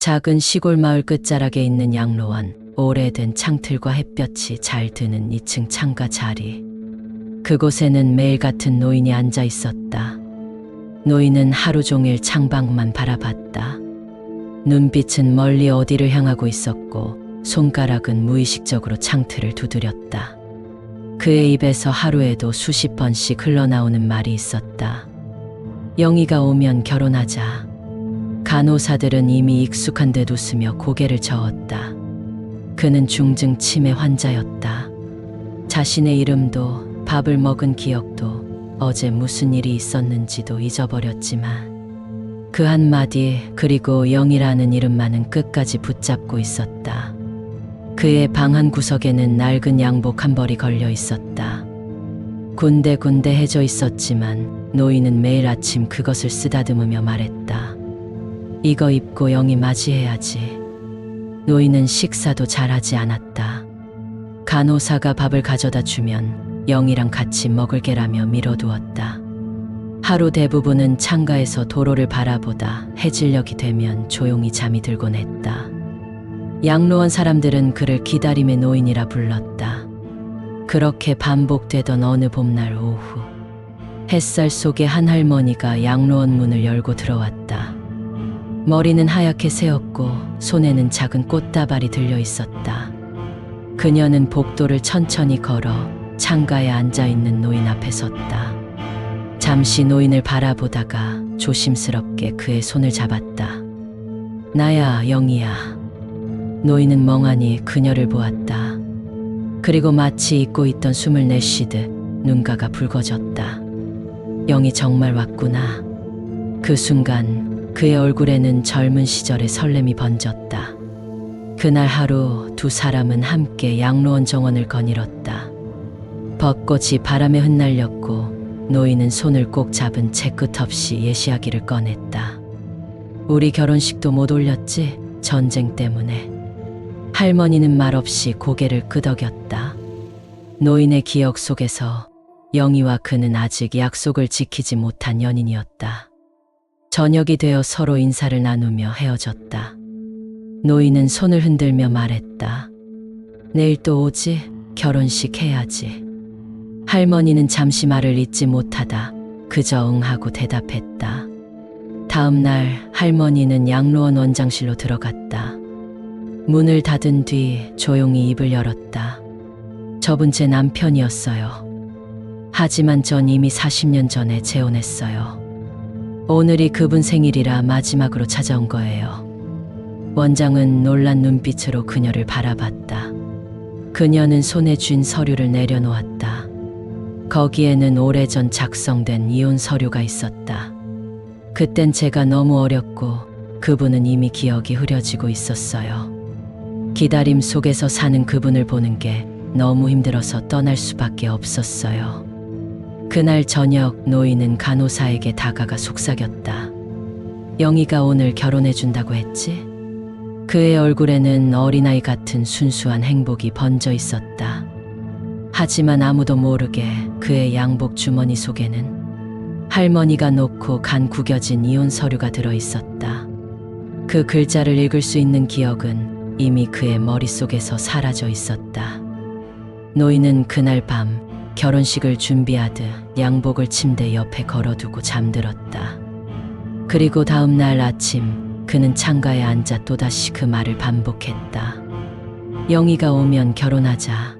작은 시골 마을 끝자락에 있는 양로원, 오래된 창틀과 햇볕이 잘 드는 2층 창가 자리. 그곳에는 매일 같은 노인이 앉아 있었다. 노인은 하루 종일 창밖만 바라봤다. 눈빛은 멀리 어디를 향하고 있었고, 손가락은 무의식적으로 창틀을 두드렸다. 그의 입에서 하루에도 수십 번씩 흘러나오는 말이 있었다. 영희가 오면 결혼하자. 간호사들은 이미 익숙한 듯 웃으며 고개를 저었다. 그는 중증 치매 환자였다. 자신의 이름도 밥을 먹은 기억도 어제 무슨 일이 있었는지도 잊어버렸지만 그 한마디 그리고 영이라는 이름만은 끝까지 붙잡고 있었다. 그의 방 한 구석에는 낡은 양복 한 벌이 걸려 있었다. 군데군데 해져 있었지만 노인은 매일 아침 그것을 쓰다듬으며 말했다. 이거 입고 영이 맞이해야지. 노인은 식사도 잘하지 않았다. 간호사가 밥을 가져다 주면 영이랑 같이 먹을 게라며 밀어두었다. 하루 대부분은 창가에서 도로를 바라보다 해질녘이 되면 조용히 잠이 들곤 했다. 양로원 사람들은 그를 기다림의 노인이라 불렀다. 그렇게 반복되던 어느 봄날 오후, 햇살 속에 한 할머니가 양로원 문을 열고 들어왔다. 머리는 하얗게 새었고 손에는 작은 꽃다발이 들려 있었다. 그녀는 복도를 천천히 걸어 창가에 앉아 있는 노인 앞에 섰다. 잠시 노인을 바라보다가 조심스럽게 그의 손을 잡았다. 나야, 영희야. 노인은 멍하니 그녀를 보았다. 그리고 마치 잊고 있던 숨을 내쉬듯 눈가가 붉어졌다. 영이 정말 왔구나. 그 순간 그의 얼굴에는 젊은 시절의 설렘이 번졌다. 그날 하루 두 사람은 함께 양로원 정원을 거닐었다. 벚꽃이 바람에 흩날렸고 노인은 손을 꼭 잡은 채 끝없이 예시하기를 꺼냈다. 우리 결혼식도 못 올렸지? 전쟁 때문에. 할머니는 말없이 고개를 끄덕였다. 노인의 기억 속에서 영희와 그는 아직 약속을 지키지 못한 연인이었다. 저녁이 되어 서로 인사를 나누며 헤어졌다. 노인은 손을 흔들며 말했다. 내일 또 오지? 결혼식 해야지. 할머니는 잠시 말을 잇지 못하다 그저 응하고 대답했다. 다음 날 할머니는 양로원 원장실로 들어갔다. 문을 닫은 뒤 조용히 입을 열었다. 저분 제 남편이었어요. 하지만 전 이미 40년 전에 재혼했어요. 오늘이 그분 생일이라 마지막으로 찾아온 거예요. 원장은 놀란 눈빛으로 그녀를 바라봤다. 그녀는 손에 쥔 서류를 내려놓았다. 거기에는 오래전 작성된 이혼 서류가 있었다. 그땐 제가 너무 어렸고 그분은 이미 기억이 흐려지고 있었어요. 기다림 속에서 사는 그분을 보는 게 너무 힘들어서 떠날 수밖에 없었어요. 그날 저녁 노인은 간호사에게 다가가 속삭였다. 영희가 오늘 결혼해준다고 했지? 그의 얼굴에는 어린아이 같은 순수한 행복이 번져 있었다. 하지만 아무도 모르게 그의 양복 주머니 속에는 할머니가 놓고 간 구겨진 이혼 서류가 들어 있었다. 그 글자를 읽을 수 있는 기억은 이미 그의 머릿속에서 사라져 있었다. 노인은 그날 밤 결혼식을 준비하듯 양복을 침대 옆에 걸어두고 잠들었다. 그리고 다음 날 아침 그는 창가에 앉아 또다시 그 말을 반복했다. 영희가 오면 결혼하자.